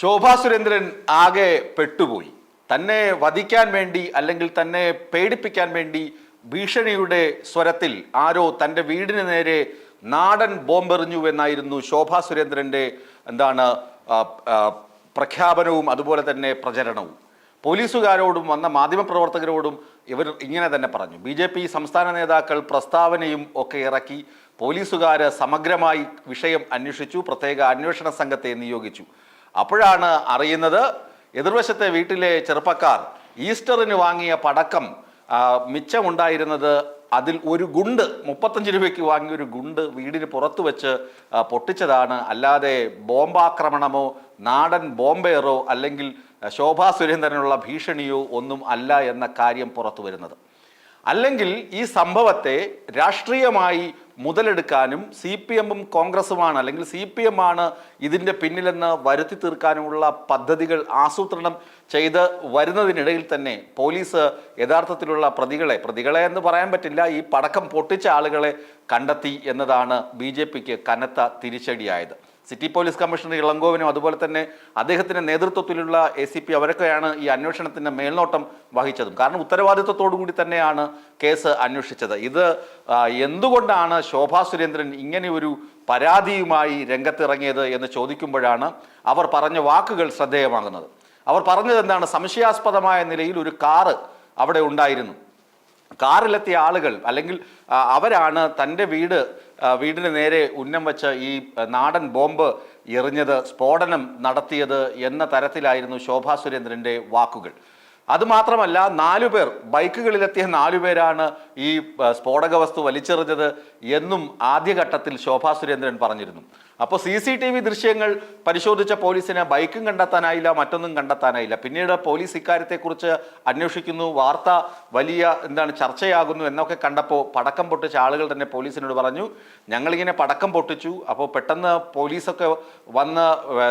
ശോഭാ സുരേന്ദ്രൻ ആകെ പെട്ടുപോയി. തന്നെ വധിക്കാൻ വേണ്ടി അല്ലെങ്കിൽ തന്നെ പേടിപ്പിക്കാൻ വേണ്ടി ഭീഷണിയുടെ സ്വരത്തിൽ ആരോ തന്റെ വീടിന് നേരെ നാടൻ ബോംബെറിഞ്ഞു എന്നായിരുന്നു ശോഭാ സുരേന്ദ്രന്റെ എന്താണ് പ്രഖ്യാപനവും അതുപോലെ തന്നെ പ്രചരണവും. പോലീസുകാരോടും വന്ന മാധ്യമപ്രവർത്തകരോടും ഇവർ ഇങ്ങനെ തന്നെ പറഞ്ഞു. ബി ജെ പി സംസ്ഥാന നേതാക്കൾ പ്രസ്താവനയും ഒക്കെ ഇറക്കി പോലീസുകാർ സമഗ്രമായി വിഷയം അന്വേഷിച്ചു പ്രത്യേക അന്വേഷണ സംഘത്തെ നിയോഗിച്ചു. അപ്പോഴാണ് അറിയുന്നത് എതിർവശത്തെ വീട്ടിലെ ചെറുപ്പക്കാർ ഈസ്റ്ററിന് വാങ്ങിയ പടക്കം മിച്ചമുണ്ടായിരുന്നത് അതിൽ ഒരു ഗുണ്ട് മുപ്പത്തഞ്ച് രൂപയ്ക്ക് വാങ്ങിയ ഒരു ഗുണ്ട് വീടിന് പുറത്തു വെച്ച് പൊട്ടിച്ചതാണ്. അല്ലാതെ ബോംബാക്രമണമോ നാടൻ ബോംബേറോ അല്ലെങ്കിൽ ശോഭാ സുരേന്ദ്രനുള്ള ഭീഷണിയോ ഒന്നും അല്ല എന്ന കാര്യം പുറത്തു വരുന്നത്. അല്ലെങ്കിൽ ഈ സംഭവത്തെ രാഷ്ട്രീയമായി മുതലെടുക്കാനും സി പി എമ്മും കോൺഗ്രസുമാണ് അല്ലെങ്കിൽ സി പി എം ആണ് ഇതിന്റെ പിന്നിലെന്ന് വരുത്തി തീർക്കാനുമുള്ള പദ്ധതികൾ ആസൂത്രണം ചെയ്ത് വരുന്നതിനിടയിൽ തന്നെ പോലീസ് യഥാർത്ഥത്തിലുള്ള പ്രതികളെ പ്രതികളെ എന്ന് പറയാൻ പറ്റില്ല ഈ പടക്കം പൊട്ടിച്ച ആളുകളെ കണ്ടെത്തി എന്നതാണ് ബി കനത്ത തിരിച്ചടിയായത്. സിറ്റി പോലീസ് കമ്മീഷണർ ഇളങ്കോവിനും അതുപോലെ തന്നെ അദ്ദേഹത്തിന്റെ നേതൃത്വത്തിലുള്ള എ സി പി അവരൊക്കെയാണ് ഈ അന്വേഷണത്തിന്റെ മേൽനോട്ടം വഹിച്ചതും. കാരണം ഉത്തരവാദിത്വത്തോടു കൂടി തന്നെയാണ് കേസ് അന്വേഷിച്ചത്. ഇത് എന്തുകൊണ്ടാണ് ശോഭാ സുരേന്ദ്രൻ ഇങ്ങനെ ഒരു പരാതിയുമായി രംഗത്തിറങ്ങിയത് എന്ന് ചോദിക്കുമ്പോഴാണ് അവർ പറഞ്ഞ വാക്കുകൾ ശ്രദ്ധേയമാകുന്നത്. അവർ പറഞ്ഞത് എന്താണ് സംശയാസ്പദമായ നിലയിൽ ഒരു കാറ് അവിടെ ഉണ്ടായിരുന്നു. കാറിലെത്തിയ ആളുകൾ അല്ലെങ്കിൽ അവരാണ് തന്റെ വീട് വീടിന് നേരെ ഉന്നം വെച്ച ഈ നാടൻ ബോംബ് എറിഞ്ഞത് സ്ഫോടനം നടത്തിയത് എന്ന തരത്തിലായിരുന്നു ശോഭാ സുരേന്ദ്രന്റെ വാക്കുകൾ. അതുമാത്രമല്ല നാലുപേർ ബൈക്കുകളിലെത്തിയ നാലുപേരാണ് ഈ സ്ഫോടക വസ്തു വലിച്ചെറിഞ്ഞത് എന്നും ആദ്യഘട്ടത്തിൽ ശോഭാ സുരേന്ദ്രൻ പറഞ്ഞിരുന്നു. അപ്പോൾ സി സി ടി വി ദൃശ്യങ്ങൾ പരിശോധിച്ച പോലീസിന് ബൈക്കും കണ്ടെത്താനായില്ല മറ്റൊന്നും കണ്ടെത്താനായില്ല. പിന്നീട് പോലീസ് ഇക്കാര്യത്തെക്കുറിച്ച് അന്വേഷിക്കുന്നു വാർത്ത വലിയ എന്താണ് ചർച്ചയാകുന്നു എന്നൊക്കെ കണ്ടപ്പോൾ പടക്കം പൊട്ടിച്ച ആളുകൾ തന്നെ പോലീസിനോട് പറഞ്ഞു ഞങ്ങളിങ്ങനെ പടക്കം പൊട്ടിച്ചു അപ്പോൾ പെട്ടെന്ന് പോലീസൊക്കെ വന്ന്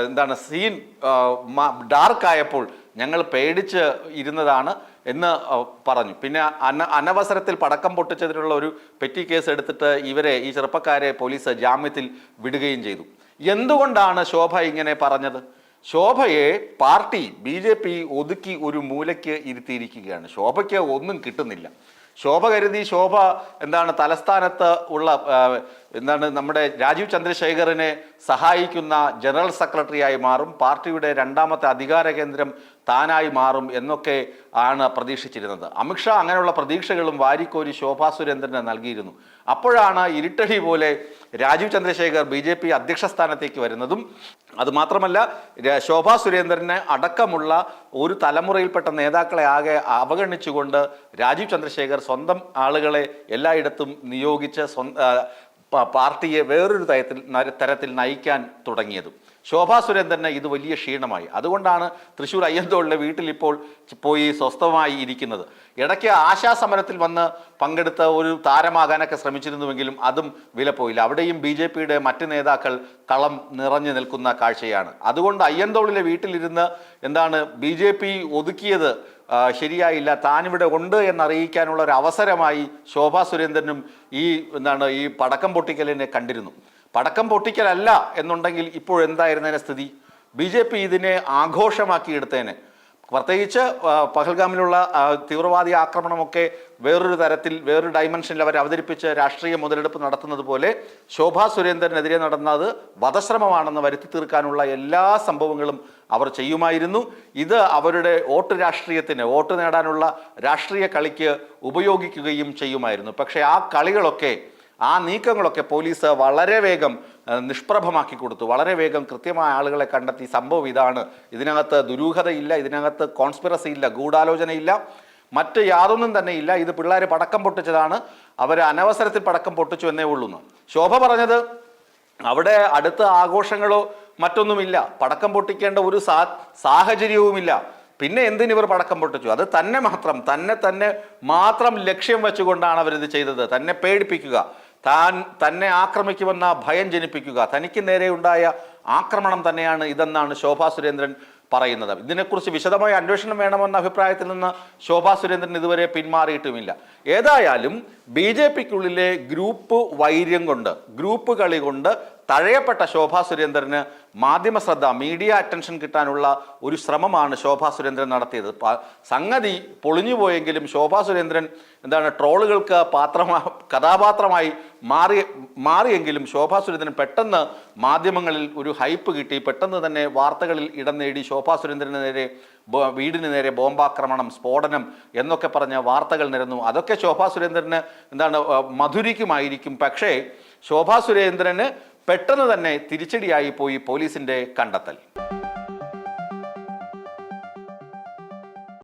എന്താണ് സീൻ ഡാർക്ക് ആയപ്പോൾ ഞങ്ങൾ പേടിച്ച് ഇരുന്നതാണ് എന്ന് പറഞ്ഞു. പിന്നെ അന അനവസരത്തിൽ പടക്കം പൊട്ടിച്ചതിനുള്ള ഒരു പെറ്റി കേസ് എടുത്തിട്ട് ഇവരെ ഈ ചെറുപ്പക്കാരെ പോലീസ് ജാമ്യത്തിൽ വിടുകയും ചെയ്തു. എന്തുകൊണ്ടാണ് ശോഭ ഇങ്ങനെ പറഞ്ഞത്? ശോഭയെ പാർട്ടി ബി ജെ പി ഒതുക്കി ഒരു മൂലയ്ക്ക് ഇരുത്തിയിരിക്കുകയാണ്. ശോഭയ്ക്ക് ഒന്നും കിട്ടുന്നില്ല. ശോഭ കരുതി ശോഭ എന്താണ് തലസ്ഥാനത്ത് ഉള്ള എന്താണ് നമ്മുടെ രാജീവ് ചന്ദ്രശേഖറിനെ സഹായിക്കുന്ന ജനറൽ സെക്രട്ടറിയായി മാറും പാർട്ടിയുടെ രണ്ടാമത്തെ അധികാര കേന്ദ്രം താനായി മാറും എന്നൊക്കെ ആണ് പ്രതീക്ഷിച്ചിരുന്നത്. അമിത്ഷാ അങ്ങനെയുള്ള പ്രതീക്ഷകളും വാരിക്കോരി ശോഭാ സുരേന്ദ്രന് നൽകിയിരുന്നു. അപ്പോഴാണ് ഇരുട്ടടി പോലെ Rajeev Chandrasekhar B J P അധ്യക്ഷ സ്ഥാനത്തേക്ക് വരുന്നതും അതുമാത്രമല്ല ശോഭാ സുരേന്ദ്രനെ അടക്കമുള്ള ഒരു തലമുറയിൽപ്പെട്ട നേതാക്കളെ ആകെ അവഗണിച്ചുകൊണ്ട് രാജീവ് ചന്ദ്രശേഖർ സ്വന്തം ആളുകളെ എല്ലായിടത്തും നിയോഗിച്ച് പാർട്ടിയെ വേറൊരു തരത്തിൽ തരത്തിൽ നയിക്കാൻ തുടങ്ങിയതും. ശോഭാ സുരേന്ദ്രന് ഇത് വലിയ ക്ഷീണമായി. അതുകൊണ്ടാണ് തൃശ്ശൂർ അയ്യന്തോളിലെ വീട്ടിൽ ഇപ്പോൾ പോയി സ്വസ്ഥമായി ഇരിക്കുന്നത്. ഇടയ്ക്ക് ആശാസമരത്തിൽ വന്ന് പങ്കെടുത്ത ഒരു താരമാകാനൊക്കെ ശ്രമിച്ചിരുന്നുവെങ്കിലും അതും വില പോയില്ല. അവിടെയും ബി ജെ പിയുടെ മറ്റ് നേതാക്കൾ കളം നിറഞ്ഞു നിൽക്കുന്ന കാഴ്ചയാണ്. അതുകൊണ്ട് അയ്യന്തോളിലെ വീട്ടിലിരുന്ന് എന്താണ് ബി ജെ പി ഒതുക്കിയത് ശരിയായില്ല താനിവിടെ ഉണ്ട് എന്നറിയിക്കാനുള്ള ഒരു അവസരമായി ശോഭാ സുരേന്ദ്രനും ഈ എന്താണ് ഈ പടക്കം പൊട്ടിക്കലിനെ കണ്ടിരുന്നു. പടക്കം പൊട്ടിക്കലല്ല എന്നുണ്ടെങ്കിൽ ഇപ്പോൾ എന്തായിരുന്നതിനെ സ്ഥിതി? ബി ജെ പി ഇതിനെ ആഘോഷമാക്കി എടുത്തേനെ പ്രത്യേകിച്ച് പഹൽഗാമിലുള്ള തീവ്രവാദി ആക്രമണമൊക്കെ വേറൊരു തരത്തിൽ വേറൊരു ഡയമെൻഷനിൽ അവർ അവതരിപ്പിച്ച് രാഷ്ട്രീയ മുതലെടുപ്പ് നടത്തുന്നത് പോലെ ശോഭാ സുരേന്ദ്രനെതിരെ നടന്നത് വധശ്രമമാണെന്ന് വരുത്തി തീർക്കാനുള്ള എല്ലാ സംഭവങ്ങളും അവർ ചെയ്യുമായിരുന്നു. ഇത് അവരുടെ വോട്ട് രാഷ്ട്രീയത്തിന് വോട്ട് നേടാനുള്ള രാഷ്ട്രീയ കളിക്ക് ഉപയോഗിക്കുകയും ചെയ്യുമായിരുന്നു. പക്ഷേ ആ കളികളൊക്കെ ആ നീക്കങ്ങളൊക്കെ പോലീസ് വളരെ വേഗം നിഷ്പ്രഭമാക്കി കൊടുത്തു. വളരെ വേഗം കൃത്യമായ ആളുകളെ കണ്ടെത്തി. സംഭവം ഇതാണ്. ഇതിനകത്ത് ദുരൂഹതയില്ല ഇതിനകത്ത് കോൺസ്പിറസി ഇല്ല ഗൂഢാലോചനയില്ല. മറ്റ് യാതൊന്നും തന്നെ ഇല്ല. ഇത് പിള്ളേർ പടക്കം പൊട്ടിച്ചതാണ്. അവർ അനവസരത്തിൽ പടക്കം പൊട്ടിച്ചു എന്നേ ഉള്ളൂ. ശോഭ പറഞ്ഞത് അവിടെ അടുത്ത ആഘോഷങ്ങളോ മറ്റൊന്നുമില്ല. പടക്കം പൊട്ടിക്കേണ്ട ഒരു സാ സാഹചര്യവുമില്ല. പിന്നെ എന്തിന് ഇവർ പടക്കം പൊട്ടിച്ചു? അത് തന്നെ മാത്രം തന്നെ തന്നെ മാത്രം ലക്ഷ്യം വെച്ചുകൊണ്ടാണ് അവരിത് ചെയ്തത്. തന്നെ പേടിപ്പിക്കുക. താൻ തന്നെ ആക്രമിക്കുമെന്ന ഭയം ജനിപ്പിക്കുക. തനിക്ക് നേരെ ഉണ്ടായ ആക്രമണം തന്നെയാണ് ഇതെന്നാണ് ശോഭാ സുരേന്ദ്രൻ പറയുന്നത്. ഇതിനെക്കുറിച്ച് വിശദമായ അന്വേഷണം വേണമെന്ന അഭിപ്രായത്തിൽ നിന്ന് ശോഭാ സുരേന്ദ്രൻ ഇതുവരെ പിന്മാറിയിട്ടുമില്ല. ഏതായാലും ബി ജെ പിക്കുള്ളിലെ ഗ്രൂപ്പ് വൈര്യം കൊണ്ട് ഗ്രൂപ്പ് കളി കൊണ്ട് തഴയപ്പെട്ട ശോഭാ സുരേന്ദ്രന് മാധ്യമ ശ്രദ്ധ മീഡിയ അറ്റൻഷൻ കിട്ടാനുള്ള ഒരു ശ്രമമാണ് ശോഭാ സുരേന്ദ്രൻ നടത്തിയത്. സംഗതി പൊളിഞ്ഞുപോയെങ്കിലും ശോഭാ സുരേന്ദ്രൻ എന്താണ് ട്രോളുകൾക്ക് പാത്രമാ കഥാപാത്രമായി മാറി മാറിയെങ്കിലും ശോഭാ സുരേന്ദ്രൻ പെട്ടെന്ന് മാധ്യമങ്ങളിൽ ഒരു ഹൈപ്പ് കിട്ടി. പെട്ടെന്ന് തന്നെ വാർത്തകളിൽ ഇടം നേടി. ശോഭാ സുരേന്ദ്രന് നേരെ വീടിന് നേരെ ബോംബാക്രമണം സ്ഫോടനം എന്നൊക്കെ പറഞ്ഞ വാർത്തകൾ നിരന്നു. അതൊക്കെ ശോഭാ സുരേന്ദ്രന് എന്താണ് മധുരിക്കുമായിരിക്കും. പക്ഷേ ശോഭാ സുരേന്ദ്രന് പെട്ടെന്ന് തന്നെ തിരിച്ചടിയായി പോയി പോലീസിന്റെ കണ്ടെത്തൽ.